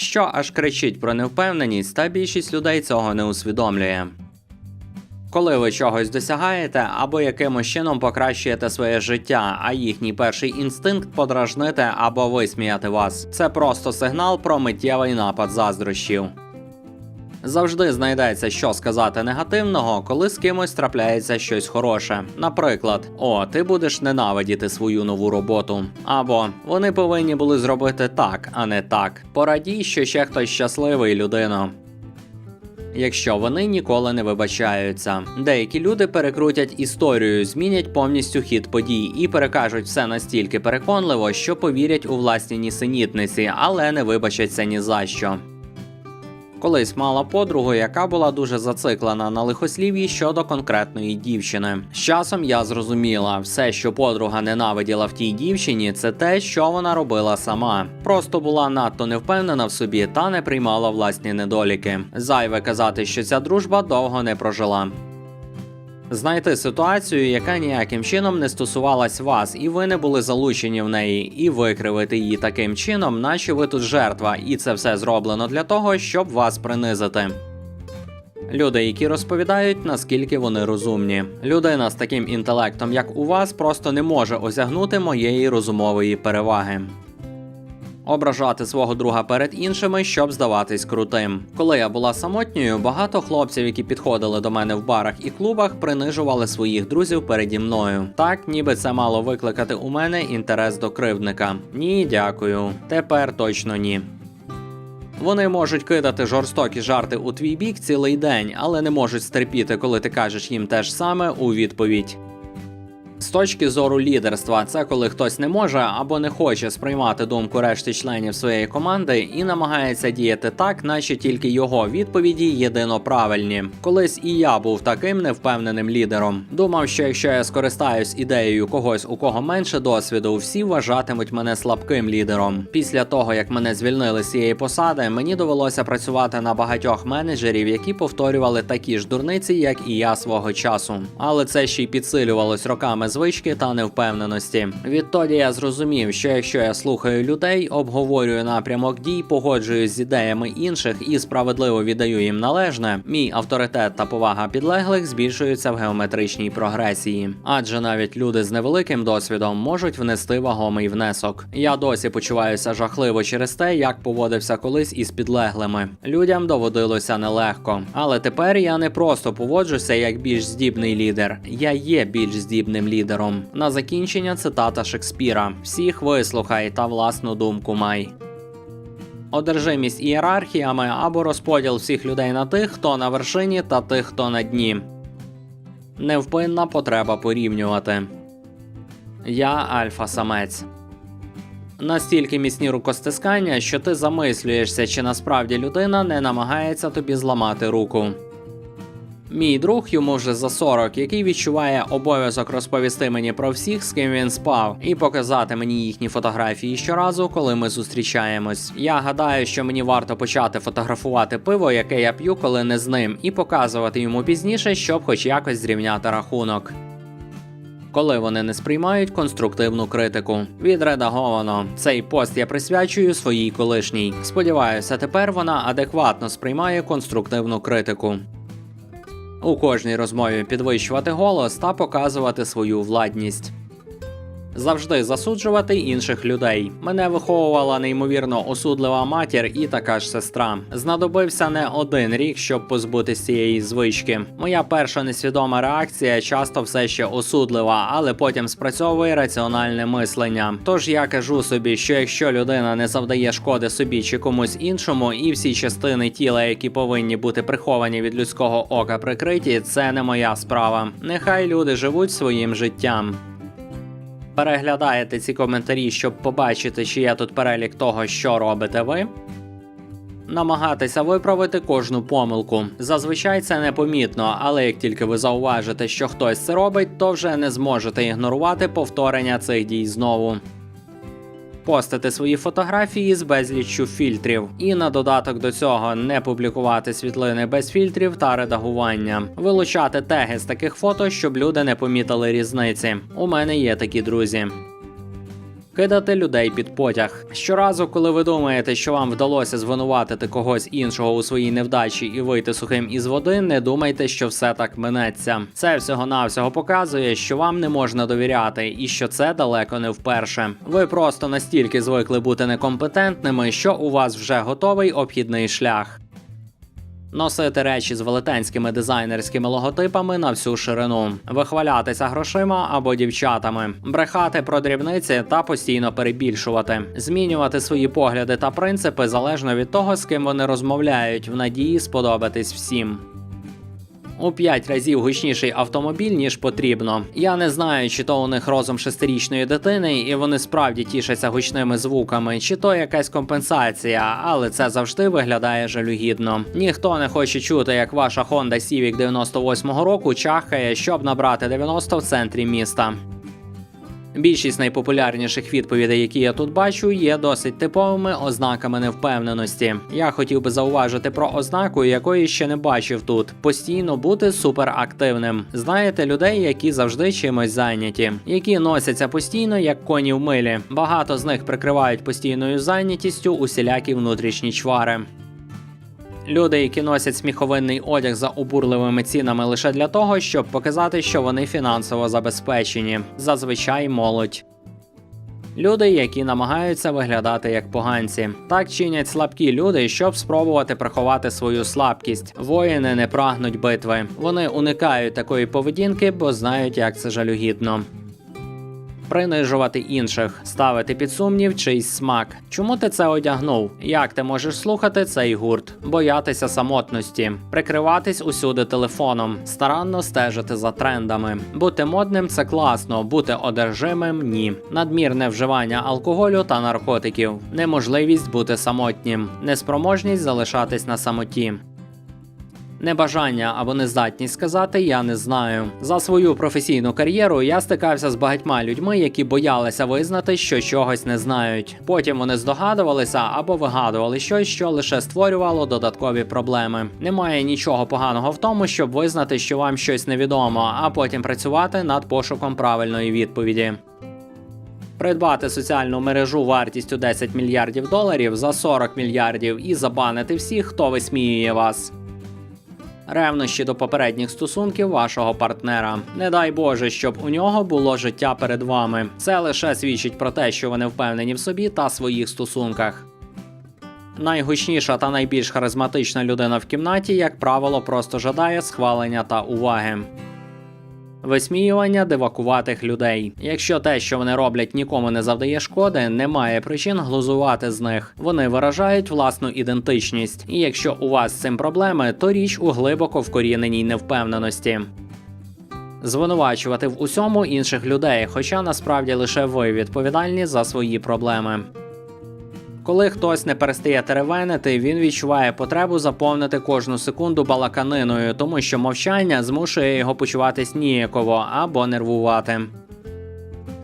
що аж кричить про невпевненість, та більшість людей цього не усвідомлює. Коли ви чогось досягаєте або якимось чином покращуєте своє життя, а їхній перший інстинкт подражнити або висміяти вас, це просто сигнал про миттєвий напад заздрощів. Завжди знайдеться, що сказати негативного, коли з кимось трапляється щось хороше. Наприклад, о, ти будеш ненавидіти свою нову роботу. Або вони повинні були зробити так, а не так. Порадій, що ще хтось щасливий, людино. Якщо вони ніколи не вибачаються, деякі люди перекрутять історію, змінять повністю хід подій і перекажуть все настільки переконливо, що повірять у власні нісенітниці, але не вибачаться ні за що. Колись мала подругу, яка була дуже зациклена на лихослів'ї щодо конкретної дівчини. З часом я зрозуміла, все, що подруга ненавиділа в тій дівчині, це те, що вона робила сама. Просто була надто невпевнена в собі та не приймала власні недоліки. Зайве казати, що ця дружба довго не прожила. Знайти ситуацію, яка ніяким чином не стосувалась вас, і ви не були залучені в неї, і викривити її таким чином, наче ви тут жертва, і це все зроблено для того, щоб вас принизити. Люди, які розповідають, наскільки вони розумні. Людина з таким інтелектом, як у вас, просто не може осягнути моєї розумової переваги. Ображати свого друга перед іншими, щоб здаватись крутим. Коли я була самотньою, багато хлопців, які підходили до мене в барах і клубах, принижували своїх друзів переді мною. Так, ніби це мало викликати у мене інтерес до кривдника. Ні, дякую. Тепер точно ні. Вони можуть кидати жорстокі жарти у твій бік цілий день, але не можуть стерпіти, коли ти кажеш їм те ж саме у відповідь. З точки зору лідерства, це коли хтось не може або не хоче сприймати думку решти членів своєї команди і намагається діяти так, наче тільки його відповіді єдино правильні. Колись і я був таким невпевненим лідером. Думав, що якщо я скористаюсь ідеєю когось, у кого менше досвіду, всі вважатимуть мене слабким лідером. Після того як мене звільнили з цієї посади, мені довелося працювати на багатьох менеджерів, які повторювали такі ж дурниці, як і я свого часу. Але це ще й підсилювалось роками звички та невпевненості. Відтоді я зрозумів, що якщо я слухаю людей, обговорюю напрямок дій, погоджуюсь з ідеями інших і справедливо віддаю їм належне, мій авторитет та повага підлеглих збільшуються в геометричній прогресії. Адже навіть люди з невеликим досвідом можуть внести вагомий внесок. Я досі почуваюся жахливо через те, як поводився колись із підлеглими. Людям доводилося нелегко. Але тепер я не просто поводжуся як більш здібний лідер, я є більш здібним лідером. На закінчення цитата Шекспіра: всіх вислухай та власну думку май. Одержимість ієрархіями або розподіл всіх людей на тих, хто на вершині, та тих, хто на дні. Невпинна потреба порівнювати. Я альфа-самець. Настільки міцні рукостискання, що ти замислюєшся, чи насправді людина не намагається тобі зламати руку. Мій друг йому вже за 40, який відчуває обов'язок розповісти мені про всіх, з ким він спав, і показати мені їхні фотографії щоразу, коли ми зустрічаємось. Я гадаю, що мені варто почати фотографувати пиво, яке я п'ю, коли не з ним, і показувати йому пізніше, щоб хоч якось зрівняти рахунок. Коли вони не сприймають конструктивну критику. Відредаговано. Цей пост я присвячую своїй колишній. Сподіваюся, тепер вона адекватно сприймає конструктивну критику. У кожній розмові підвищувати голос та показувати свою владність. Завжди засуджувати інших людей. Мене виховувала неймовірно осудлива матір і така ж сестра. Знадобився не один рік, щоб позбутися цієї звички. Моя перша несвідома реакція часто все ще осудлива, але потім спрацьовує раціональне мислення. Тож я кажу собі, що якщо людина не завдає шкоди собі чи комусь іншому, і всі частини тіла, які повинні бути приховані від людського ока прикриті, це не моя справа. Нехай люди живуть своїм життям. Переглядаєте ці коментарі, щоб побачити, чи є тут перелік того, що робите ви. Намагатися виправити кожну помилку. Зазвичай це непомітно, але як тільки ви зауважите, що хтось це робить, то вже не зможете ігнорувати повторення цих дій знову. Постити свої фотографії з безліччю фільтрів, і на додаток до цього не публікувати світлини без фільтрів та редагування, вилучати теги з таких фото, щоб люди не помітили різниці. У мене є такі друзі. Кидати людей під потяг. Щоразу, коли ви думаєте, що вам вдалося звинуватити когось іншого у своїй невдачі і вийти сухим із води, не думайте, що все так минеться. Це всього навсього показує, що вам не можна довіряти, і що це далеко не вперше. Ви просто настільки звикли бути некомпетентними, що у вас вже готовий обхідний шлях. Носити речі з велетенськими дизайнерськими логотипами на всю ширину, вихвалятися грошима або дівчатами, брехати про дрібниці та постійно перебільшувати, змінювати свої погляди та принципи залежно від того, з ким вони розмовляють, в надії сподобатись всім. У п'ять разів гучніший автомобіль, ніж потрібно. Я не знаю, чи то у них розум шестирічної дитини, і вони справді тішаться гучними звуками, чи то якась компенсація, але це завжди виглядає жалюгідно. Ніхто не хоче чути, як ваша Honda Civic 98-го року чахає, щоб набрати 90 в центрі міста. Більшість найпопулярніших відповідей, які я тут бачу, є досить типовими ознаками невпевненості. Я хотів би зауважити про ознаку, якої ще не бачив тут: постійно бути суперактивним. Знаєте людей, які завжди чимось зайняті, які носяться постійно як коні в милі. Багато з них прикривають постійною зайнятістю усілякі внутрішні чвари. Люди, які носять сміховинний одяг за обурливими цінами лише для того, щоб показати, що вони фінансово забезпечені, зазвичай молодь. Люди, які намагаються виглядати як поганці, так чинять слабкі люди, щоб спробувати приховати свою слабкість. Воїни не прагнуть битви. Вони уникають такої поведінки, бо знають, як це жалюгідно. Принижувати інших, ставити під сумнів чийсь смак. Чому ти це одягнув? Як ти можеш слухати цей гурт? Боятися самотності, прикриватись усюди телефоном, старанно стежити за трендами. Бути модним це класно, бути одержимим ні. Надмірне вживання алкоголю та наркотиків, неможливість бути самотнім, неспроможність залишатись на самоті. Небажання або нездатність сказати я не знаю. За свою професійну кар'єру я стикався з багатьма людьми, які боялися визнати, що чогось не знають. Потім вони здогадувалися або вигадували щось, що лише створювало додаткові проблеми. Немає нічого поганого в тому, щоб визнати, що вам щось невідомо, а потім працювати над пошуком правильної відповіді. Придбати соціальну мережу вартістю 10 мільярдів доларів за 40 мільярдів і забанити всіх, хто висміює вас. Ревнощі до попередніх стосунків вашого партнера. Не дай Боже, щоб у нього було життя перед вами. Це лише свідчить про те, що вони впевнені в собі та своїх стосунках. Найгучніша та найбільш харизматична людина в кімнаті, як правило, просто жадає схвалення та уваги. Висміювання дивакуватих людей. Якщо те, що вони роблять, нікому не завдає шкоди, немає причин глузувати з них. Вони виражають власну ідентичність. І якщо у вас з цим проблеми, то річ у глибоко вкоріненій невпевненості. Звинувачувати в усьому інших людей, хоча насправді лише ви відповідальні за свої проблеми. Коли хтось не перестає теревенити, він відчуває потребу заповнити кожну секунду балаканиною, тому що мовчання змушує його почуватись ніяково або нервувати.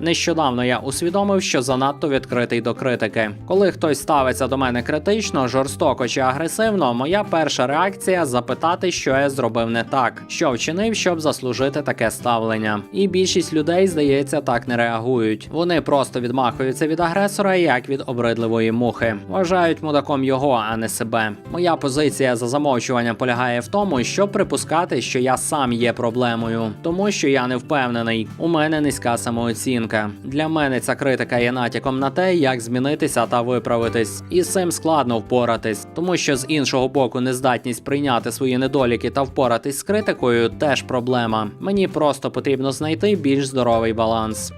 Нещодавно я усвідомив, що занадто відкритий до критики. Коли хтось ставиться до мене критично, жорстоко чи агресивно, моя перша реакція запитати, що я зробив не так, що вчинив, щоб заслужити таке ставлення. І більшість людей, здається, так не реагують. Вони просто відмахуються від агресора, як від обридливої мухи. Вважають мудаком його, а не себе. Моя позиція за замовчуванням полягає в тому, щоб припускати, що я сам є проблемою, тому що я не впевнений. У мене низька самооцінка. Для мене ця критика є натяком на те, як змінитися та виправитись. І з цим складно впоратись, тому що з іншого боку, нездатність прийняти свої недоліки та впоратись з критикою теж проблема. Мені просто потрібно знайти більш здоровий баланс.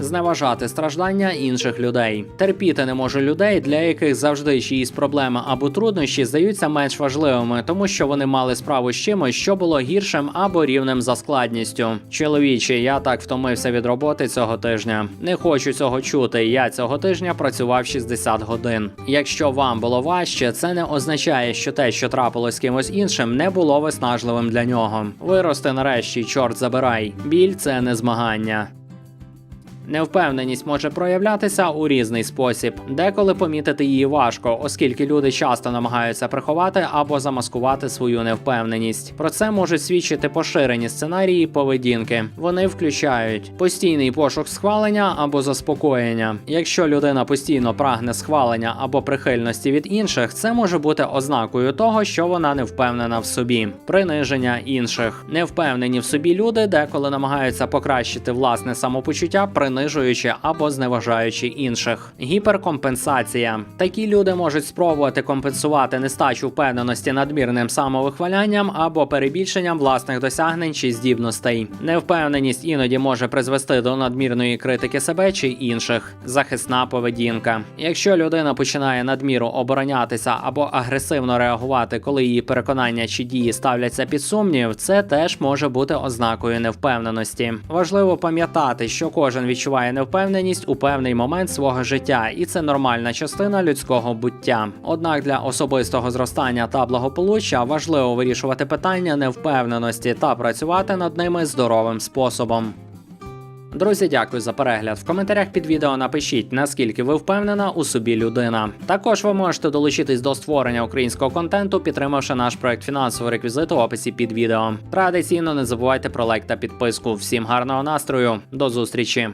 Зневажати страждання інших людей. Терпіти не можу людей, для яких завжди чиїсь проблеми або труднощі здаються менш важливими, тому що вони мали справу з чимось, що було гіршим або рівним за складністю. Чоловіче, я так втомився від роботи цього тижня. Не хочу цього чути. Я цього тижня працював 60 годин. Якщо вам було важче, це не означає, що те, що трапилось з кимось іншим, не було виснажливим для нього. Вирости нарешті, чорт забирай. Біль це не змагання. Невпевненість може проявлятися у різний спосіб. Деколи помітити її важко, оскільки люди часто намагаються приховати або замаскувати свою невпевненість. Про це можуть свідчити поширені сценарії поведінки. Вони включають постійний пошук схвалення або заспокоєння. Якщо людина постійно прагне схвалення або прихильності від інших, це може бути ознакою того, що вона не впевнена в собі. Приниження інших. Невпевнені в собі люди деколи намагаються покращити власне самопочуття, принижуючи або зневажаючи інших. Гіперкомпенсація. Такі люди можуть спробувати компенсувати нестачу впевненості надмірним самовихвалянням або перебільшенням власних досягнень чи здібностей. Невпевненість іноді може призвести до надмірної критики себе чи інших. Захисна поведінка. Якщо людина починає надміру оборонятися або агресивно реагувати, коли її переконання чи дії ставляться під сумнів, це теж може бути ознакою невпевненості. Важливо пам'ятати, що кожен відчуває невпевненість у певний момент свого життя, і це нормальна частина людського буття. Однак для особистого зростання та благополуччя важливо вирішувати питання невпевненості та працювати над ними здоровим способом. Друзі, дякую за перегляд. В коментарях під відео напишіть, наскільки ви впевнена у собі людина. Також ви можете долучитись до створення українського контенту, підтримавши наш проект фінансовий реквізит в описі під відео. Традиційно не забувайте про лайк та підписку. Всім гарного настрою, до зустрічі!